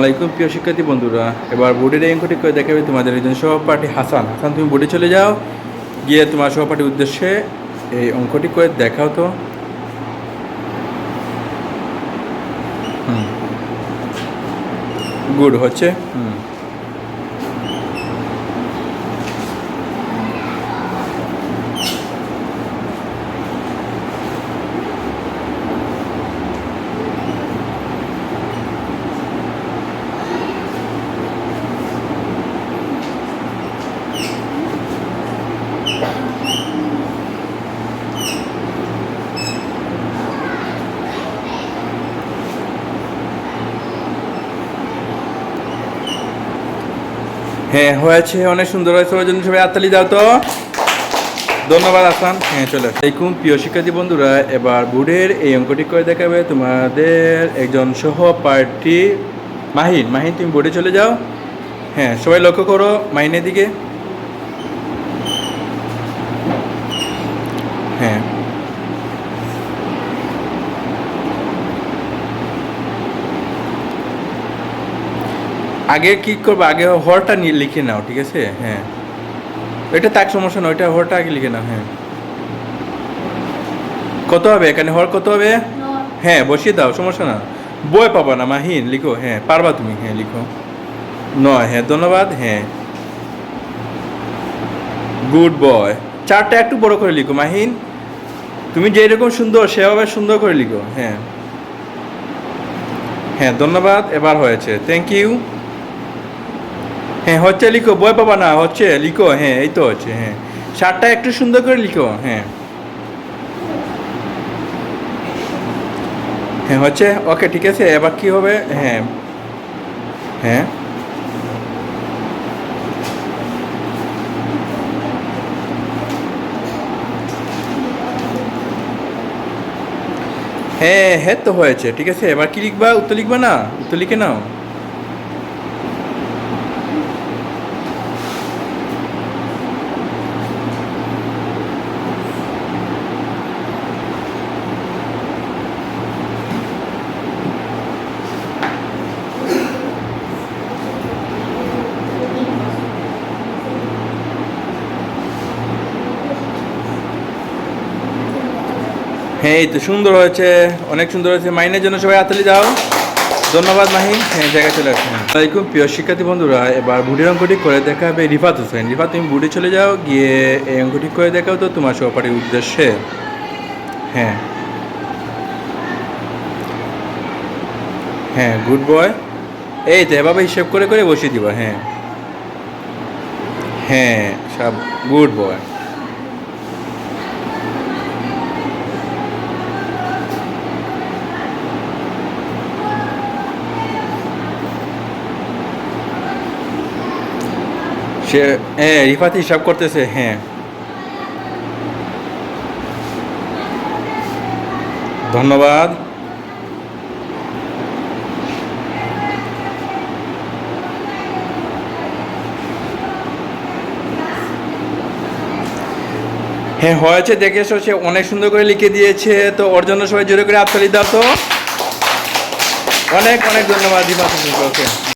আলাইকুম, প্রিয় শিক্ষার্থী বন্ধুরা। এবার বোর্ডের এই অঙ্কটি করে দেখাবে তোমাদের একজন সহপাঠী হাসান। হাসান, তুমি বোর্ডে চলে যাও, গিয়ে তোমার সহপাঠীর উদ্দেশ্যে এই অঙ্কটি করে দেখাও তো। গুড, হচ্ছে? হুম। হ্যাঁ হয়েছে, অনেক সুন্দর হয়েছে, ওই জন্য সবাই আত্মালি দাও তো। ধন্যবাদ, আসান। হ্যাঁ চলে দেখুন, প্রিয় শিক্ষার্থী বন্ধুরা, এবার বোর্ডের এই অঙ্কটি করে দেখাবে তোমাদের একজন সহপাঠী মাহিন। মাহিন, তুমি বোর্ডে চলে যাও। হ্যাঁ সবাই লক্ষ্য করো মাহিনের দিকে। হ্যাঁ। আগে কি করব? আগে হরটা নিয়ে লিখে নাও ঠিক আছে? হ্যাঁ। এটা তাক সমস্যা নয় ওইটা হরটা আগে লিখে নাও হ্যাঁ। কত হবে? এখানে হর কত হবে? হ্যাঁ বসিয়ে দাও সমস্যা না। বই পাবা না মাহিন লিখো হ্যাঁ পারবা তুমি হ্যাঁ লিখো। নয় হ্যাঁ ধন্যবাদ হ্যাঁ। Good boy. চারটা একটু বড় করে লিখো মাহিন। তুমি যেরকম সুন্দর সেভাবে সুন্দর করে লিখো হ্যাঁ। হ্যাঁ ধন্যবাদ এবার হয়েছে। থ্যাংক ইউ হ্যাঁ হচ্ছে লিখো, বই পাবা না, হচ্ছে লিখো হ্যাঁ এই তো হচ্ছে হ্যাঁ। শার্টটা একটু সুন্দর করে লিখো হ্যাঁ। হ্যাঁ হচ্ছে, ওকে, ঠিক আছে, এবার কি হবে হ্যাঁ। হ্যাঁ। হ্যাঁ হ্যাঁ তো হয়েছে, ঠিক আছে, এবার কি লিখবা, উত্তর লিখবা না, উত্তর লিখে নাও। হ্যাঁ এই তো সুন্দর হয়েছে অনেক সুন্দর হয়েছে। মাইনের জন্য সবাই হাতালি যাও ধন্যবাদ মাহিন। হ্যাঁ জায়গায় চলে আসুন আসসালামাইকুম প্রিয় শিক্ষার্থী বন্ধুরা এবার বুড়ির অঙ্কটি করে দেখাবে রিফাত হোসেন। রিফাত তুমি বুড়ি চলে যাও গিয়ে এই অঙ্কটি করে দেখাও তো তোমার সহপাঠীর উদ্দেশ্যে। হ্যাঁ। হ্যাঁ গুড বয় এই তো এভাবে হিসেব করে করে বসিয়ে দিবা হ্যাঁ। হ্যাঁ সব গুড বয় সে হ্যাঁ রিফাত হিসাব করতেছে হ্যাঁ। ধন্যবাদ। হ্যাঁ হয়েছে দেখে সে অনেক সুন্দর করে লিখে দিয়েছে, তো ওর জন্য সবাই জোরে করে আত্মালি দাও তো। অনেক অনেক ধন্যবাদ ওকে।